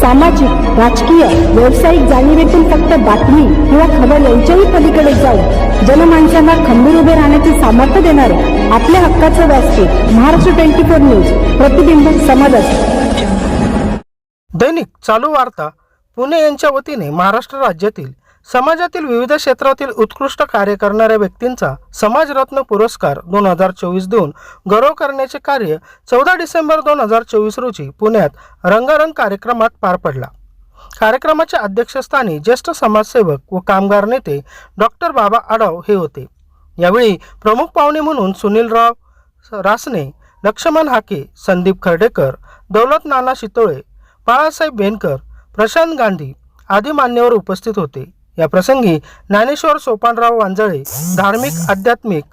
सामाजिक राजकीय व्यावसायिक जाणीवेतून फक्त बातमी किंवा खबर यांच्याही पलीकडे जाऊन जनमानसांना खंबीर उभे राहण्याचे सामर्थ्य देणारे आपल्या हक्काचं व्यासपीठ महाराष्ट्र ट्वेंटी फोर न्यूज प्रतिबिंब समाजाचे दैनिक चालू वार्ता पुणे यांच्या वतीने महाराष्ट्र राज्यातील समाजातील विविध क्षेत्रातील उत्कृष्ट कार्य करणाऱ्या व्यक्तींचा समाजरत्न पुरस्कार दोन हजार चोवीस देऊन गौरव करण्याचे कार्य चौदा डिसेंबर दोन हजार चोवीस रोजी पुण्यात रंगारंग कार्यक्रमात पार पडला. कार्यक्रमाच्या अध्यक्षस्थानी ज्येष्ठ समाजसेवक व कामगार नेते डॉक्टर बाबा आडाव हे होते. यावेळी प्रमुख पाहुणे म्हणून सुनीलराव रासने लक्ष्मण हाके संदीप खर्डेकर दौलत नाना शितोळे बाळासाहेब बेनकर प्रशांत गांधी आदी मान्यवर उपस्थित होते. या प्रसंगी ज्ञानेश्वर सोपानराव वांजळे धार्मिक आध्यात्मिक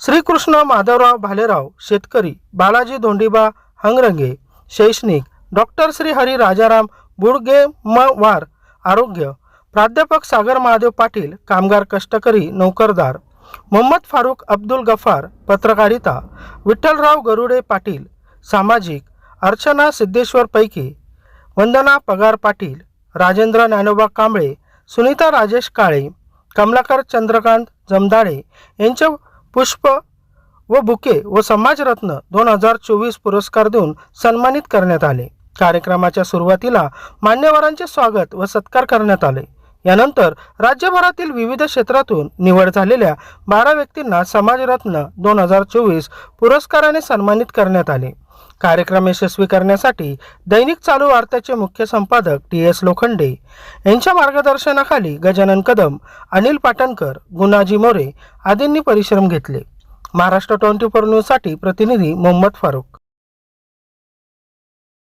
श्रीकृष्ण माधवराव भालेराव शेतकरी बालाजी धोंडीबा हंगरंगे शैक्षणिक डॉक्टर श्री हरी राजाराम बुडगे म वार आरोग्य प्राध्यापक सागर महादेव पाटील कामगार कष्टकरी नोकरदार मोहम्मद फारूक अब्दुल गफार पत्रकारिता विठ्ठलराव गरुडे पाटील सामाजिक अर्चना सिद्धेश्वर पैकी वंदना पगार पाटील राजेंद्र ज्ञानोबा कांबळे सुनीता राजेश काळे कमलाकर चंद्रकांत जमदाडे यांचे पुष्प व बुके व समाजरत्न दोन हजार चोवीस पुरस्कार देऊन सन्मानित करण्यात आले. कार्यक्रमाच्या सुरुवातीला मान्यवरांचे स्वागत व सत्कार करण्यात आले. यानंतर राज्यभरातील विविध क्षेत्रातून निवड झालेल्या बारा व्यक्तींना समाजरत्न दोन हजार चोवीस पुरस्काराने सन्मानित करण्यात आले. कार्यक्रम यशस्वी करण्यासाठी दैनिक चालू वार्ताचे मुख्य संपादक टी एस लोखंडे यांच्या मार्गदर्शनाखाली गजानन कदम अनिल पाटणकर गुणाजी मोरे आदींनी परिश्रम घेतले. महाराष्ट्र ट्वेंटी फोर न्यूजसाठी प्रतिनिधी मोहम्मद फारूक